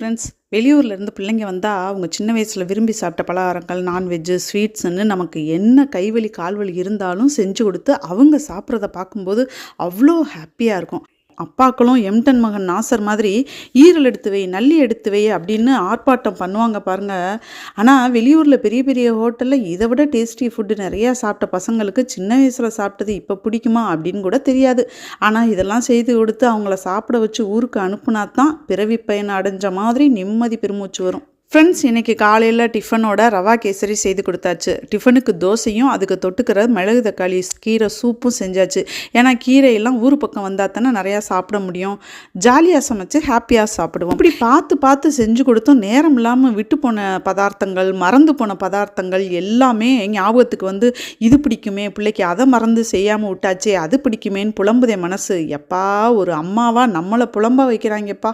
Friends வெளியூர்லேருந்து பிள்ளைங்க வந்தால் அவங்க சின்ன வயசில் விரும்பி சாப்பிட்ட பலகாரங்கள் நான்வெஜ்ஜு ஸ்வீட்ஸ்ன்னு நமக்கு என்ன கைவலி கால்வலி இருந்தாலும் செஞ்சு கொடுத்து அவங்க சாப்பிட்றத பார்க்கும்போது அவ்வளோ ஹாப்பியாக இருக்கும். அப்பாக்களும் எம்டன் மகன் நாசர் மாதிரி ஈரல் எடுத்து வை நல்லி எடுத்து வை அப்படின்னு ஆர்ப்பாட்டம் பண்ணுவாங்க பாருங்க. ஆனால் வெளியூரில் பெரிய பெரிய ஹோட்டலில் இதை விட டேஸ்டி ஃபுட்டு நிறையா சாப்பிட்ட பசங்களுக்கு சின்ன வயசில் சாப்பிட்டது இப்போ பிடிக்குமா அப்படின்னு கூட தெரியாது. ஆனால் இதெல்லாம் செய்து கொடுத்து அவங்கள சாப்பிட வச்சு ஊருக்கு அனுப்புனா தான் பிறவி பயன் அடைஞ்ச மாதிரி நிம்மதி பெருமூச்சு வரும். ஃப்ரெண்ட்ஸ் இன்றைக்கி காலையில் டிஃபனோட ரவா கேசரி செய்து கொடுத்தாச்சு. டிஃபனுக்கு தோசையும் அதுக்கு தொட்டுக்கிற மிளகு தக்காளி கீரை சூப்பும் செஞ்சாச்சு. ஏன்னா கீரையெல்லாம் ஊர் பக்கம் வந்தால் தானே நிறையா சாப்பிட முடியும். ஜாலியாக சமைச்சு ஹாப்பியாக சாப்பிடுவோம். இப்படி பார்த்து பார்த்து செஞ்சு கொடுத்தும் நேரம் இல்லாமல் விட்டு போன பதார்த்தங்கள் மறந்து போன பதார்த்தங்கள் எல்லாமே ஞாபகத்துக்கு வந்து இது பிடிக்குமே பிள்ளைக்கு அதை மறந்து செய்யாமல் விட்டாச்சே அது பிடிக்குமேன்னு புலம்புதே மனசு. எப்பா ஒரு அம்மாவாக நம்மளை புலம்ப வைக்கிறாங்கப்பா.